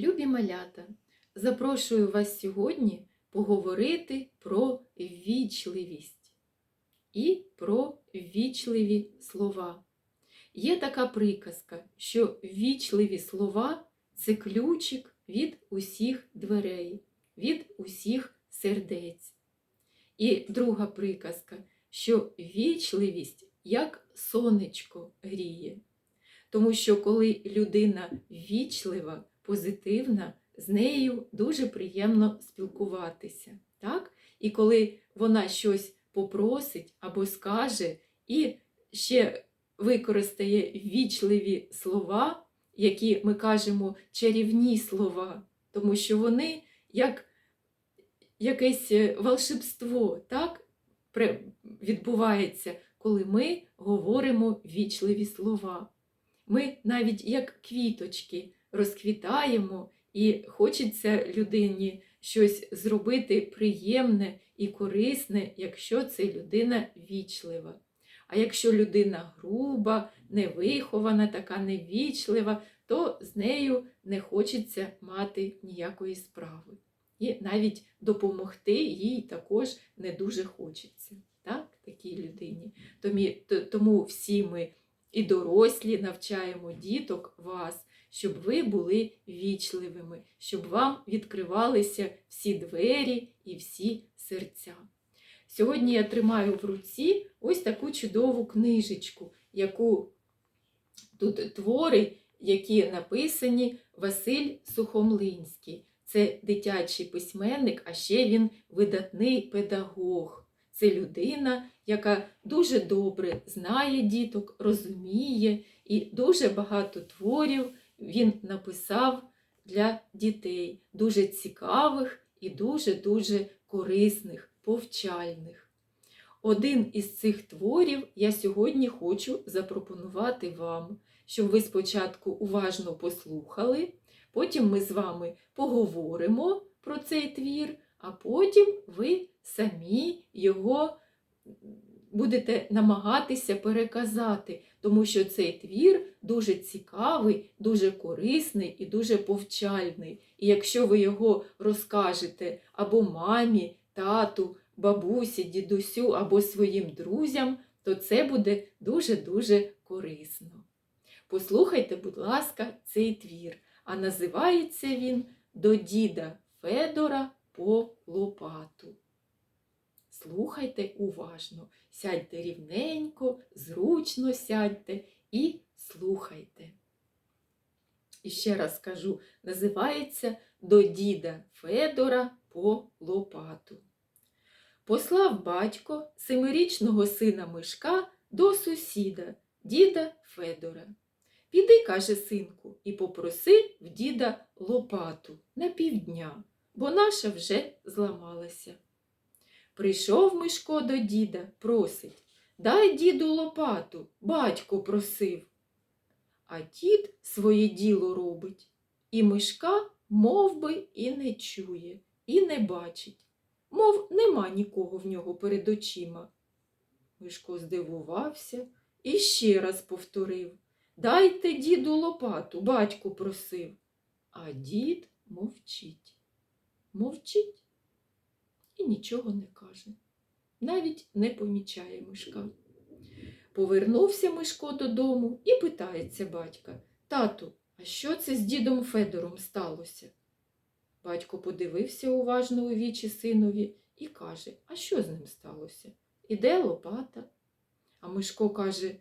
Любі малята, запрошую вас сьогодні поговорити про ввічливість і про ввічливі слова. Є така приказка, що ввічливі слова це ключик від усіх дверей, від усіх сердець. І друга приказка, що ввічливість як сонечко гріє. Тому що коли людина ввічлива, позитивна, з нею дуже приємно спілкуватися. Так? І коли вона щось попросить або скаже, і ще використає ввічливі слова, які ми кажемо чарівні слова, тому що вони як якесь волшебство так? відбувається, коли ми говоримо ввічливі слова. Ми навіть як квіточки розквітаємо, і хочеться людині щось зробити приємне і корисне, якщо це людина вічлива. А якщо людина груба, невихована, така невічлива, то з нею не хочеться мати ніякої справи. І навіть допомогти їй також не дуже хочеться. Так? Такій людині. Тому всі ми і дорослі навчаємо діток вас, щоб ви були вічливими, щоб вам відкривалися всі двері і всі серця. Сьогодні я тримаю в руці ось таку чудову книжечку, яку тут твори, які написані Василь Сухомлинський. Це дитячий письменник, а ще він видатний педагог. Це людина, яка дуже добре знає діток, розуміє, і дуже багато творів він написав для дітей, дуже цікавих і дуже-дуже корисних, повчальних. Один із цих творів я сьогодні хочу запропонувати вам, щоб ви спочатку уважно послухали, потім ми з вами поговоримо про цей твір, а потім ви самі його будете намагатися переказати, тому що цей твір дуже цікавий, дуже корисний і дуже повчальний. І якщо ви його розкажете або мамі, тату, бабусі, дідусю або своїм друзям, то це буде дуже-дуже корисно. Послухайте, будь ласка, цей твір, а називається він До діда Федора по лопату. Слухайте уважно, сядьте рівненько, зручно сядьте і слухайте. І ще раз кажу, називається До діда Федора по лопату. Послав батько семирічного сина Мишка до сусіда, діда Федора. Піди, каже синку, і попроси в діда лопату на півдня, бо наша вже зламалася. Прийшов Мишко до діда, просить Дай діду лопату, батько просив. А дід своє діло робить, і Мишка мов би і не чує, і не бачить, мов нема нікого в нього перед очима. Мишко здивувався і ще раз повторив Дайте діду лопату, батько просив. А дід мовчить. Мовчить і нічого не каже. Навіть не помічає Мишка. Повернувся Мишко додому і питається батька Тату, а що це з дідом Федором сталося? Батько подивився уважно у вічі синові і каже, а що з ним сталося? Іде лопата. А Мишко каже,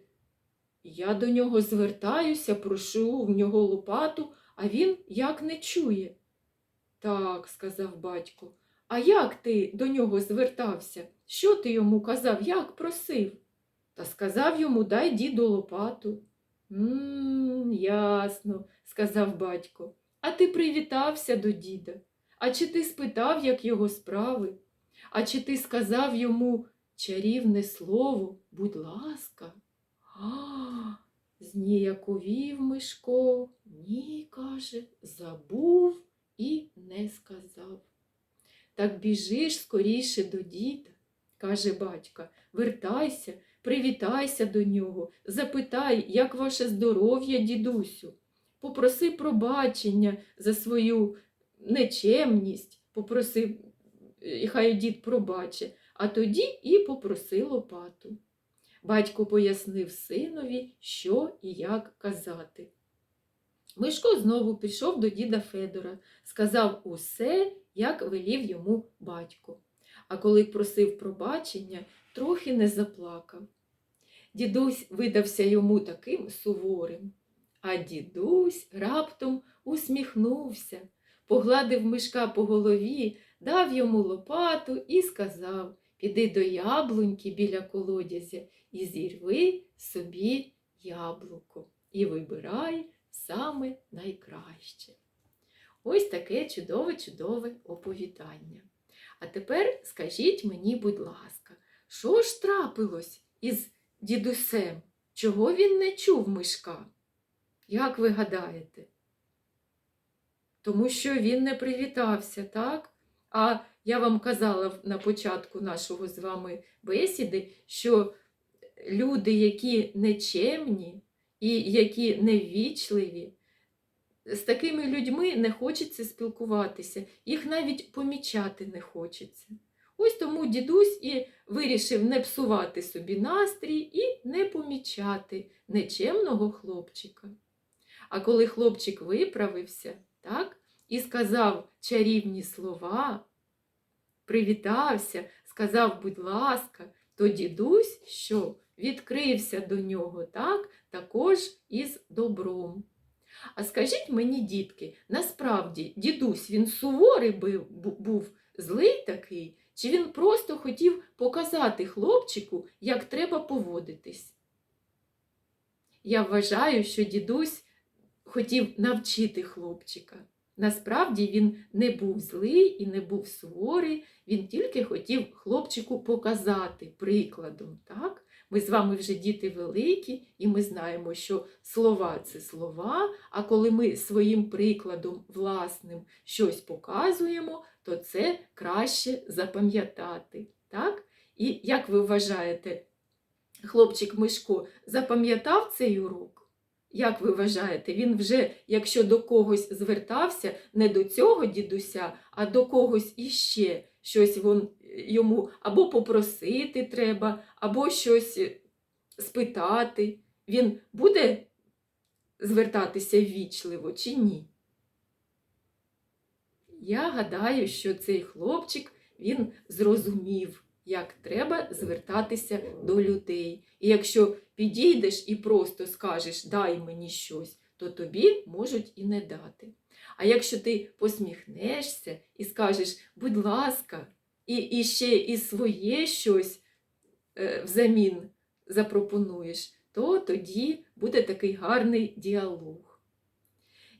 я до нього звертаюся, прошу в нього лопату, а він як не чує. Так, сказав батько, а як ти до нього звертався? Що ти йому казав, як просив? Та сказав йому дай діду лопату. Мм, ясно, сказав батько. А ти привітався до діда? А чи ти спитав, як його справи? А чи ти сказав йому чарівне слово, будь ласка? Зніяковів Мишко, ні, каже, забув і не сказав. Так біжиш скоріше до діда, каже батька, вертайся, привітайся до нього, запитай, як ваше здоров'я, дідусю. попроси пробачення за свою нечемність, попроси, і хай дід пробачить, а тоді і попроси лопату. Батько пояснив синові, що і як казати. Мишко знову пішов до діда Федора, сказав усе, як велів йому батько. А коли просив пробачення, трохи не заплакав. Дідусь видався йому таким суворим. А дідусь раптом усміхнувся, погладив мишка по голові, дав йому лопату і сказав Піди до яблуньки біля колодязя і зірви собі яблуко і вибирай саме найкраще. Ось таке чудове-чудове оповідання. А тепер скажіть мені, будь ласка, що ж трапилось із дідусем? Чого він не чув мишка? Як ви гадаєте? Тому що він не привітався, так? А я вам казала на початку нашого з вами бесіди, що люди, які нечемні і які невічливі, з такими людьми не хочеться спілкуватися, їх навіть помічати не хочеться. Ось тому дідусь і вирішив не псувати собі настрій і не помічати нечемного хлопчика. А коли хлопчик виправився, так, і сказав чарівні слова, привітався, сказав, будь ласка, то дідусь що відкрився до нього, так, також із добром. А скажіть мені, дітки, насправді дідусь він суворий був, злий такий, чи він просто хотів показати хлопчику, як треба поводитись? Я вважаю, що дідусь хотів навчити хлопчика. Насправді він не був злий і не був суворий, він тільки хотів хлопчику показати прикладом. Так? Ми з вами вже діти великі, і ми знаємо, що слова це слова, а коли ми своїм прикладом власним щось показуємо, то це краще запам'ятати. Так? І як ви вважаєте, хлопчик Мишко запам'ятав цей урок? Як ви вважаєте, він вже, якщо до когось звертався, не до цього дідуся, а до когось іще щось вон, йому або попросити треба, або щось спитати, він буде звертатися ввічливо чи ні? Я гадаю, що цей хлопчик він зрозумів, як треба звертатися до людей. І якщо підійдеш і просто скажеш дай мені щось, то тобі можуть і не дати. А якщо ти посміхнешся і скажеш, будь ласка, і, і ще і своє щось е, взамін запропонуєш, то тоді буде такий гарний діалог.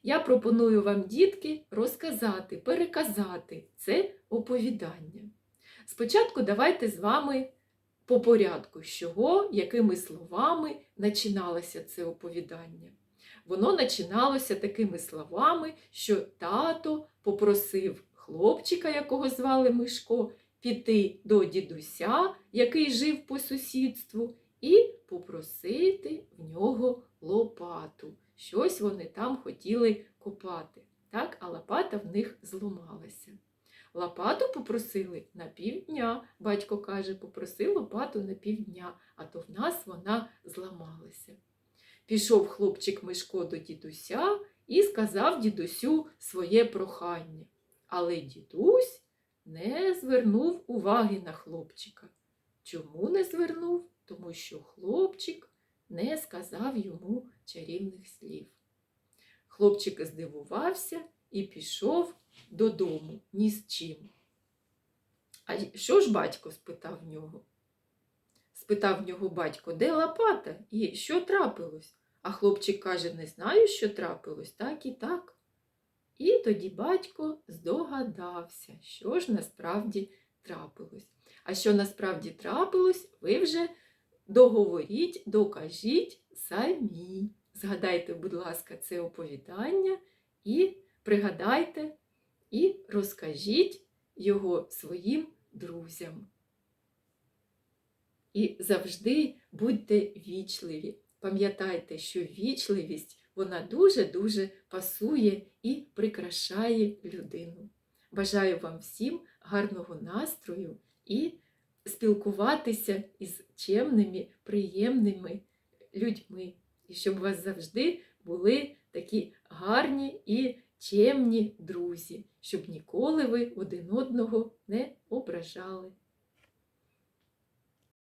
Я пропоную вам, дітки, розказати, переказати це оповідання. Спочатку давайте з вами по порядку, з чого, якими словами починалося це оповідання. Воно починалося такими словами, що тато попросив хлопчика, якого звали Мишко, піти до дідуся, який жив по сусідству, і попросити в нього лопату. Щось вони там хотіли копати. Так, а лопата в них зламалася. Лопату попросили на півдня. Батько каже, попроси лопату на півдня, а то в нас вона зламалася. Пішов хлопчик Мишко до дідуся і сказав дідусю своє прохання. Але дідусь не звернув уваги на хлопчика. Чому не звернув? Тому що хлопчик не сказав йому чарівних слів. Хлопчик здивувався і пішов додому ні з чим. А що ж батько спитав нього? Спитав нього батько, де лопата і що трапилось? А хлопчик каже, не знаю, що трапилось, так і так. І тоді батько здогадався, що ж насправді трапилось. А що насправді трапилось, ви вже договоріть, докажіть самі. Згадайте, будь ласка, це оповідання і пригадайте і розкажіть його своїм друзям. І завжди будьте вічливі. Пам'ятайте, що вічливість вона дуже-дуже пасує і прикрашає людину. Бажаю вам всім гарного настрою і спілкуватися із чемними, приємними людьми. І щоб у вас завжди були такі гарні і чемні друзі, щоб ніколи ви один одного не ображали.